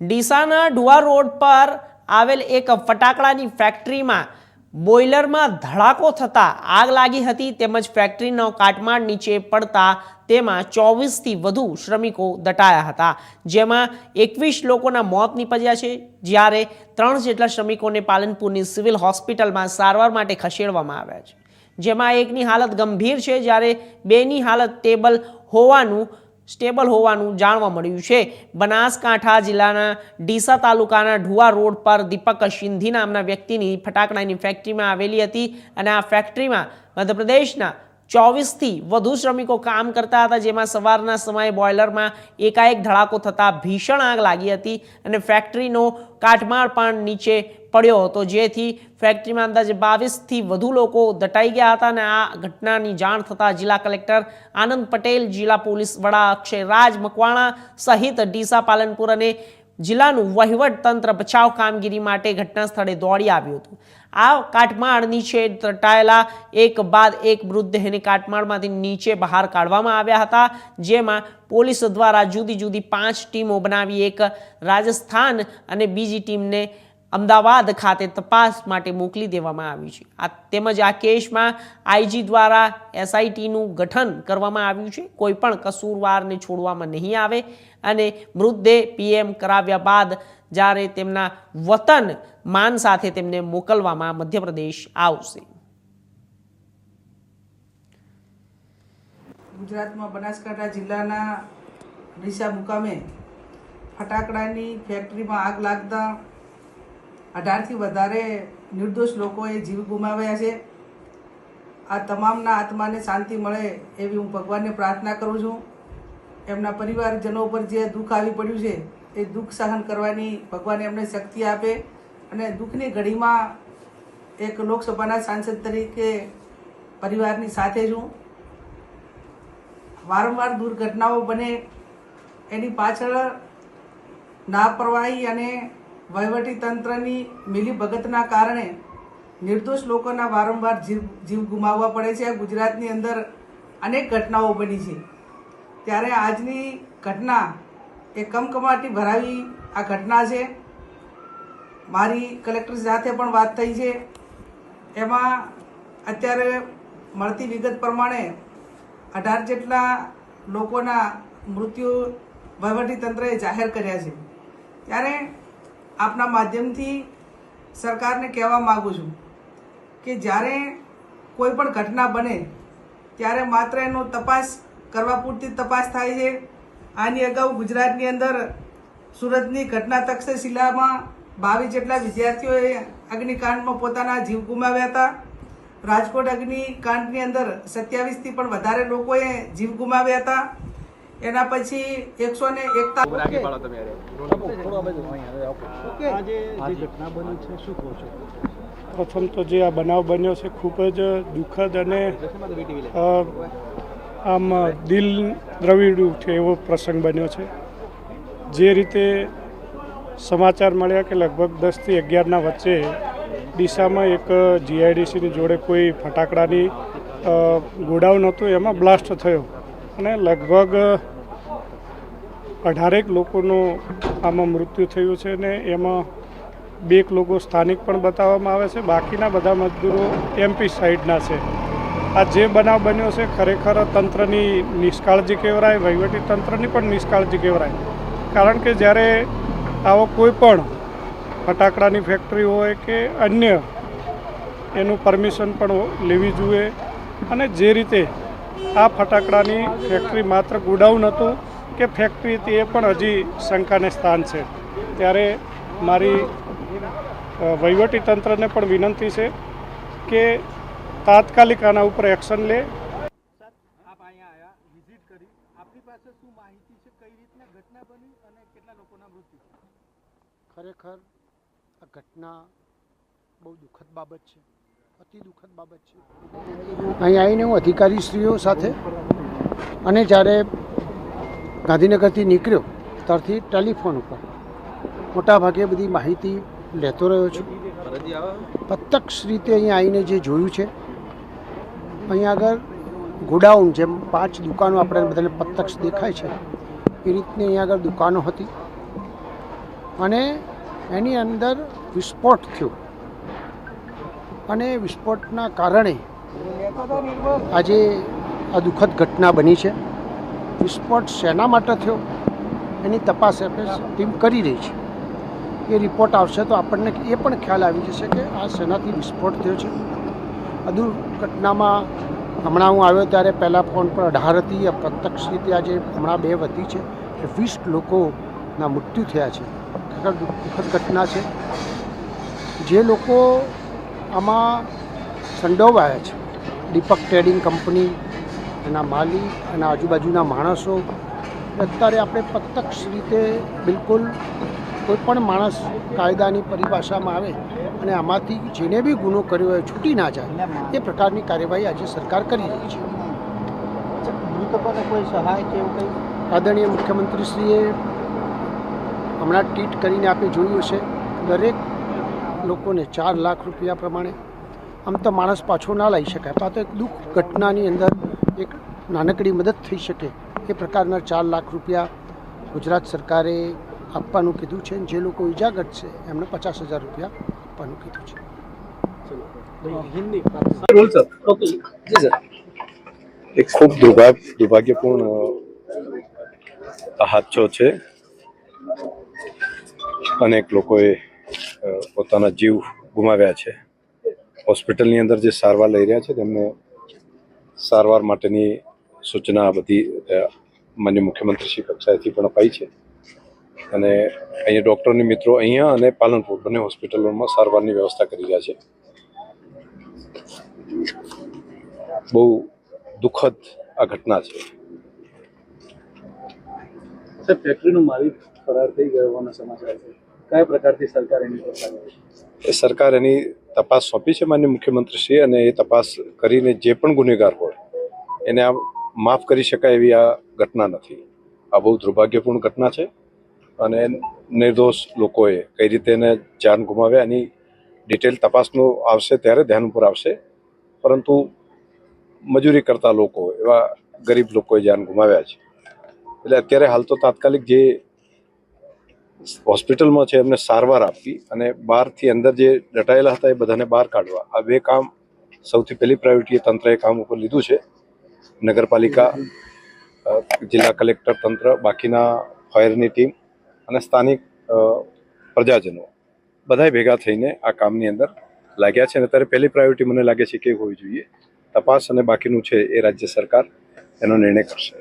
ડીસાના ડુઆ road પર આવેલ એક ફટાકડાની ફેક્ટરીમાં બોઇલરમાં ધડાકો થતાં આગ લાગી હતી તેમજ ફેક્ટરીનો કાટમાળ નીચે પડતા તેમાં ચોવીસથી વધુ શ્રમિકો દટાયા હતા. જેમાં એકવીસ લોકોના મોત નીપજ્યા છે, જ્યારે ત્રણ જેટલા શ્રમિકોને પાલનપુરની સિવિલ હોસ્પિટલમાં સારવાર માટે ખસેડવામાં આવ્યા છે. જેમાં એકની હાલત ગંભીર છે, જ્યારે બેની હાલત ટેબલ હોવાનું સ્ટેબલ હોવાનું જાણવા મળ્યું છે. બનાસકાંઠા જિલ્લાના ડીસા તાલુકાના ઢુવા રોડ પર દીપક સિંધી નામના વ્યક્તિની ફટાકડાની ફેક્ટરીમાં આવેલી હતી અને આ ફેક્ટરીમાં મધ્યપ્રદેશના ચોવીસથી વધુ શ્રમિકો કામ કરતા હતા, જેમાં સવારના સમયે બોઇલરમાં એકાએક ધડાકો થતાં ભીષણ આગ લાગી હતી અને ફેક્ટરીનો કાટમાળ પણ નીચે પડ્યો હતો. જેથી ફેક્ટરીમાં અંદાજે બાવીસથી વધુ લોકો દટાઈ ગયા હતા અને આ ઘટનાની જાણ થતાં જિલ્લા કલેક્ટર આનંદ પટેલ, જિલ્લા પોલીસ વડા અક્ષય રાજ, મકવાણા સહિત ડીસા પાલનપુર અને જિલ્લાનું તંત્ર બચાવ કામગીરી માટે ઘટના સ્થળે દોડી આવ્યું હતું. આ કાટમાળ નીચે દટાયેલા એક બાદ એક મૃતદેહને કાટમાળમાંથી નીચે બહાર કાઢવામાં આવ્યા હતા, જેમાં પોલીસ દ્વારા જુદી જુદી પાંચ ટીમો બનાવી, એક રાજસ્થાન અને બીજી ટીમને અમદાવાદ ખાતે તપાસ માટે મોકલી દેવામાં આવી છે. આ તેમજ આ કેસમાં આઈજી દ્વારા એસઆઈટીનું ગઠન કરવામાં આવ્યું છે. કોઈ પણ કસૂરવારને છોડવામાં નહીં આવે અને મૃતદેહ પીએમ કરાવ્યા બાદ જ્યારે તેમના વતન માન સાથે તેમને મોકલવામાં મધ્યપ્રદેશ આવશે. ગુજરાતમાં બનાસકાંઠા જિલ્લાના ડીસા મુકામે ફટાકડાની ફેક્ટરીમાં આગ લાગતા અઢારથી વધારે નિર્દોષ લોકોએ જીવ ગુમાવ્યા છે. આ તમામના આત્માને શાંતિ મળે એવી હું ભગવાનને પ્રાર્થના કરું છું. એમના પરિવારજનો ઉપર જે દુઃખ આવી પડ્યું છે, એ દુઃખ સહન કરવાની ભગવાન એમને શક્તિ આપે અને દુઃખની ઘડીમાં એક લોકસભાના સાંસદ તરીકે પરિવારની સાથે છું. વારંવાર દુર્ઘટનાઓ બને, એની પાછળ લાપરવાહી અને વહીવટી તંત્રની મિલીભગતના કારણે નિર્દોષ લોકોના વારંવાર જીવ જીવ ગુમાવવા પડે છે. ગુજરાતની અંદર અનેક ઘટનાઓ બની છે. ત્યારે આજની ઘટના એ કમકમાટી ભરાવી આ ઘટના છે. મારી કલેક્ટર સાથે પણ વાત થઈ છે. એમાં અત્યારે મળતી વિગત પ્રમાણે અઢાર જેટલા લોકોના મૃત્યુ વહીવટીતંત્રએ જાહેર કર્યા છે. ત્યારે આપના માધ્યમથી સરકારને કહેવા માગું છું કે જ્યારે કોઈ પણ ઘટના બને, ત્યારે માત્ર એનો તપાસ કરવા પૂરતી તપાસ થાય છે. આની અગાઉ ગુજરાતની અંદર સુરતની ઘટના તક્ષશિલામાં બાવીસ જેટલા વિદ્યાર્થીઓએ અગ્નિકાંડમાં પોતાના જીવ ગુમાવ્યા હતા. રાજકોટ અગ્નિકાંડની અંદર સત્યાવીસથી પણ વધારે લોકોએ જીવ ગુમાવ્યા હતા. એના પછી એકસો ને એકતા આજે જે ઘટના બની છે શું કહો છો? પ્રથમ તો જે આ બનાવ બન્યો છે ખૂબ જ દુઃખદ અને આમ દિલ દ્રવિડું છે એવો પ્રસંગ બન્યો છે. જે રીતે સમાચાર મળ્યા કે લગભગ દસથી અગિયારના વચ્ચે ડીસામાં એક જીઆઈડીસીની જોડે કોઈ ફટાકડાની ગોડાઉન હતું એમાં બ્લાસ્ટ થયો. અને લગભગ અઢારેક લોકોનું આમાં મૃત્યુ થયું છે ને એમાં બે લોકો સ્થાનિક પણ બતાવવામાં આવે છે. બાકીના બધા મજદૂરો એમપી સાઈડના છે. આ જે બનાવ બન્યો છે ખરેખર તંત્રની નિષ્કાળજી કહેવાય, વહીવટી તંત્રની પણ નિષ્કાળજી કહેવાય. કારણ કે જ્યારે આવો કોઈ પણ ફટાકડાની ફેક્ટરી હોય કે અન્ય એનું પરમિશન પણ લેવી જોઈએ અને જે રીતે આ ફટાકડાની ફેક્ટરી માત્ર ગોડાઉન હતું કે ફેક્ટરી હતી એ પણ હજી શંકાને સ્થાન છે. ત્યારે મારી વહીવટીતંત્રને વહીવટી તંત્રને પણ વિનંતી છે કે તાત્કાલિક આના ઉપર એક્શન લે. આપ અહીંયા વિઝિટ કરી. આપની પાસે શું માહિતી છે? કઈ રીતના ઘટના બની અને કેટલા લોકોના મૃત્યુ? ખરેખર આ ઘટના બહુ દુઃખદ બાબત છે. અતિ દુઃખદ બાબત છે. અહીં આવીને હું અધિકારીશ્રીઓ સાથે અને જ્યારે ગાંધીનગરથી નીકળ્યો, ત્યારથી ટેલિફોન ઉપર મોટાભાગે બધી માહિતી લેતો રહ્યો છું. પ્રત્યક્ષ રીતે અહીં આવીને જે જોયું છે અહીંયા આગળ ગોડાઉન જેમ પાંચ દુકાનો આપણે બધાને પ્રત્યક્ષ દેખાય છે, એ રીતની અહીંયા આગળ દુકાનો હતી. અને એની અંદર વિસ્ફોટ થયો. અને વિસ્ફોટના કારણે આજે આ દુઃખદ ઘટના બની છે. વિસ્ફોટ શેના માટે થયો? એની તપાસ ટીમ કરી રહી છે. એ રિપોર્ટ આવશે તો આપણને એ પણ ખ્યાલ આવી જશે કે આ શેનાથી વિસ્ફોટ થયો છે. આ દુર્ઘટનામાં હમણાં હું આવ્યો ત્યારે પહેલાં ફોન પર અઢાર હતી પ્રત્યક્ષ રીતે આજે હમણાં બે વધી છે એ વીસ લોકોના મૃત્યુ થયા છે. ખરેખર દુઃખદ ઘટના છે. જે લોકો આમાં સંડોવાયા છે. દીપક ટ્રેડિંગ કંપની એના માલિક એના આજુબાજુના માણસો. અત્યારે આપણે પ્રત્યક્ષ રીતે બિલકુલ કોઈ પણ માણસ કાયદાની પરિભાષામાં આવે અને આમાંથી જેને બી ગુનો કર્યો હોય છૂટી ના જાય એ પ્રકારની કાર્યવાહી આજે સરકાર કરી રહી છે. મૃતકોને કોઈ સહાય કે એવું કંઈ? આદરણીય મુખ્યમંત્રીશ્રીએ હમણાં ટ્વીટ કરીને આપણે જોયું છે દરેક લોકોને ચાર લાખ રૂપિયા પ્રમાણે. આમ તો માણસ પાછો ના લાવી શકાય. પણ આ તો એક દુઃખ ઘટનાની અંદર એક નાનકડી મદદ થઈ શકે એ પ્રકારના ચાર લાખ રૂપિયા ગુજરાત સરકારે આપવાનું કીધું છે. જે લોકો ઇજાગ્રસ્ત છે એમને પચાસ હજાર રૂપિયા આપવાનું કીધું છે. એક ખૂબ દુર્ભાગ્ય દુર્ભાગ્યપૂર્ણ હાથો હાદસો છે. અનેક લોકોએ પોતાના જીવ ગુમાવ્યા છે. હોસ્પિટલની અંદર જે સારવાર લઈ રહ્યા છે, તેમને સારવાર માટેની સૂચના બધી માન્ય મુખ્યમંત્રી શ્રી કક્ષાએથી પણ અપાઈ છે. અને અહીંયા ડૉક્ટરની મિત્રો અહીંયા અને પાલનપુર બંને હોસ્પિટલોમાં સારવારની વ્યવસ્થા કરી રહ્યા છે. બહુ દુઃખદ આ ઘટના છે. ફેક્ટરીનો માલિક ફરાર થઈ ગયો હોવાના સમાચાર છે. કયા પ્રકારથી સરકાર એની સરકાર એની તપાસ સોંપી છે માન્ય મુખ્યમંત્રીશ્રીએ અને એ તપાસ કરીને જે પણ ગુનેગાર હોય, એને આ માફ કરી શકાય એવી આ ઘટના નથી. આ બહુ દુર્ભાગ્યપૂર્ણ ઘટના છે અને નિર્દોષ લોકોએ કઈ રીતે એને જાન ગુમાવ્યા એની ડિટેલ તપાસનું આવશે ત્યારે ધ્યાન ઉપર આવશે. પરંતુ મજૂરી કરતા લોકો એવા ગરીબ લોકોએ જાન ગુમાવ્યા છે. એટલે અત્યારે હાલ તો તાત્કાલિક જે હોસ્પિટલમાં છે, એમને સારવાર આપવી અને બહારથી અંદર જે દટાયેલા હતા એ બધાને બહાર કાઢવા. આ બે કામ સૌથી પહેલી પ્રાયોરિટી તંત્રએ કામ ઉપર લીધું છે. નગરપાલિકા જિલ્લા કલેક્ટર તંત્ર, બાકીના ફાયરની ટીમ અને સ્થાનિક પ્રજાજનો બધાય ભેગા થઈને આ કામની અંદર લાગ્યા છે અને અત્યારે પહેલી પ્રાયોરિટી મને લાગે છે કે હોવી જોઈએ. તપાસ અને બાકીનું છે એ રાજ્ય સરકાર એનો નિર્ણય કરશે.